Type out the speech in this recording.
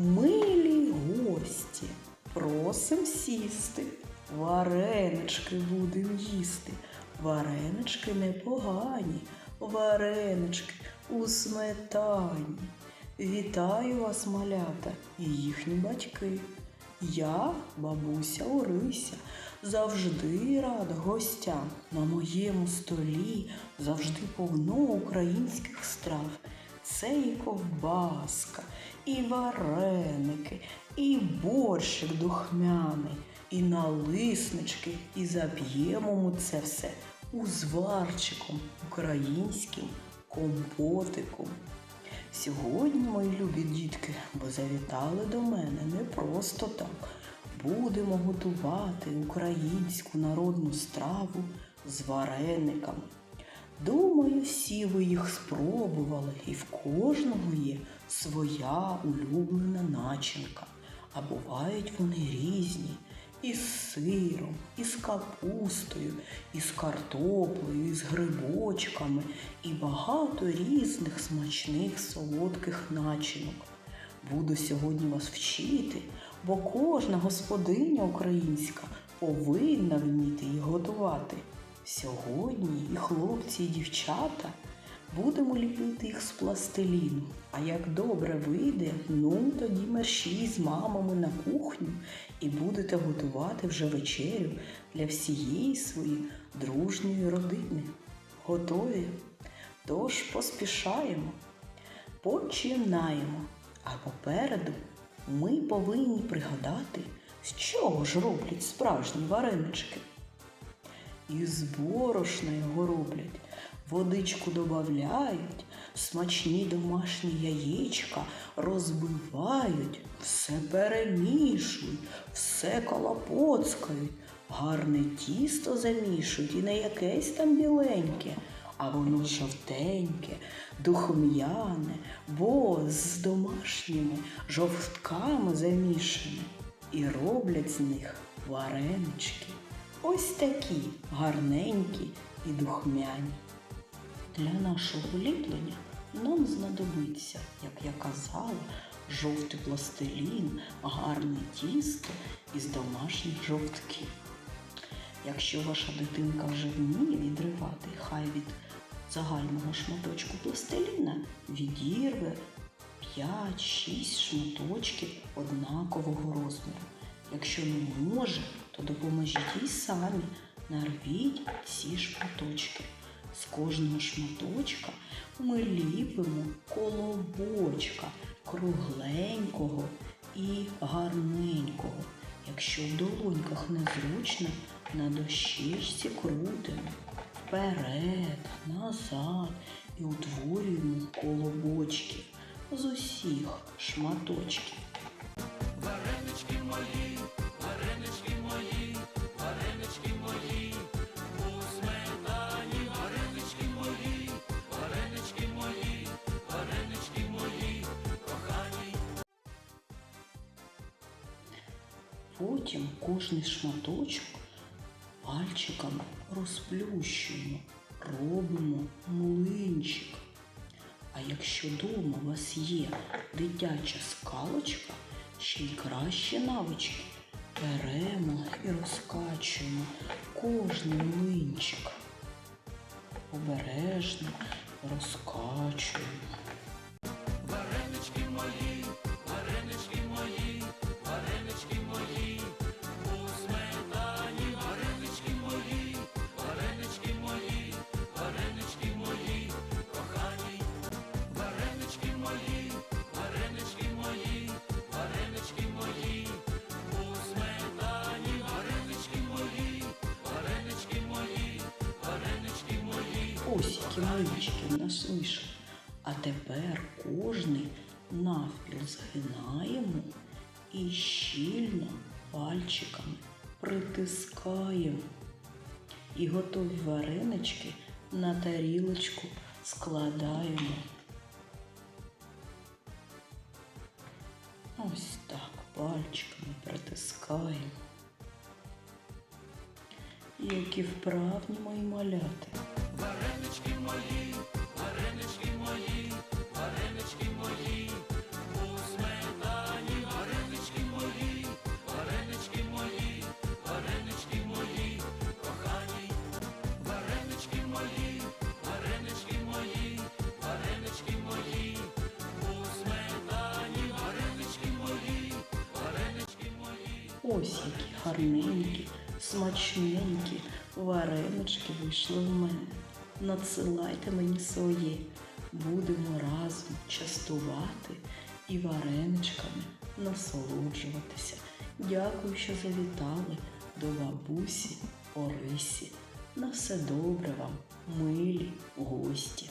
Милі гості, просим сісти, варенички будем їсти. Варенички непогані, варенички у сметані. Вітаю вас, малята, і їхні батьки. Я, бабуся Орися, завжди рада гостям. На моєму столі завжди повно українських страв. Це і ковбаска, і вареники, і борщик духмяний, і налиснички, і зап'ємо ми це все узварчиком українським компотиком. Сьогодні, мої любі дітки, ви завітали до мене не просто так. Будемо готувати українську народну страву з варениками. Думаю, всі ви їх спробували, і в кожного є своя улюблена начинка. А бувають вони різні із сиром, із капустою, із картоплею, із грибочками і багато різних смачних солодких начинок. Буду сьогодні вас вчити, бо кожна господиня українська повинна вміти їх готувати. Сьогодні і хлопці, і дівчата будемо ліпити їх з пластиліну. А як добре вийде, ну тоді мерщій з мамами на кухню і будете готувати вже вечерю для всієї своєї дружньої родини. Готові? Тож поспішаємо. Починаємо. А попереду ми повинні пригадати, з чого ж роблять справжні варенички. Із борошна його роблять, водичку додають, смачні домашні яєчка розбивають, все перемішують, все колопоцкають, гарне тісто замішують і не якесь там біленьке, а воно жовтеньке, духм'яне, бо з домашніми жовтками замішане. І роблять з них варенички. Ось такі гарненькі і духмяні. Для нашого ліплення нам знадобиться, як я казала, жовтий пластилін, гарне тісто із домашніх жовтків. Якщо ваша дитинка вже вміє відривати, хай від загального шматочку пластиліна відірве 5-6 шматочків однакового розміру. Якщо не може, то допоможіть їй самі. Нарвіть ці шматочки. З кожного шматочка ми ліпимо колобочка кругленького і гарненького. Якщо в долоньках незручно, на дощечці крутимо вперед, назад і утворюємо колобочки з усіх шматочків. Варенички мої, Потім кожний шматочок пальчиками розплющуємо, робимо млинчик. А якщо вдома у вас є дитяча скалочка, ще й кращі навички, беремо і розкачуємо кожний млинчик. Обережно розкачуємо. Варенички мої, Млинчики в нас. А тепер кожний навпіл згинаємо і щільно пальчиками притискаємо. І готові варенички на тарілочку складаємо. Ось так пальчиками притискаємо. Які вправні мої маляти варенички мої, варенички мої, варенички мої, у сметані варенички мої, варенички мої, варенички мої, кохані, варенички мої, варенички мої, варенички мої, у сметані варенички мої, варенички мої. Ось які гарненькі. Смачненькі варенички вийшли в мене. Надсилайте мені своє. Будемо разом частувати і вареничками насолоджуватися. Дякую, що завітали до бабусі Орисі. На все добре вам, милі гості.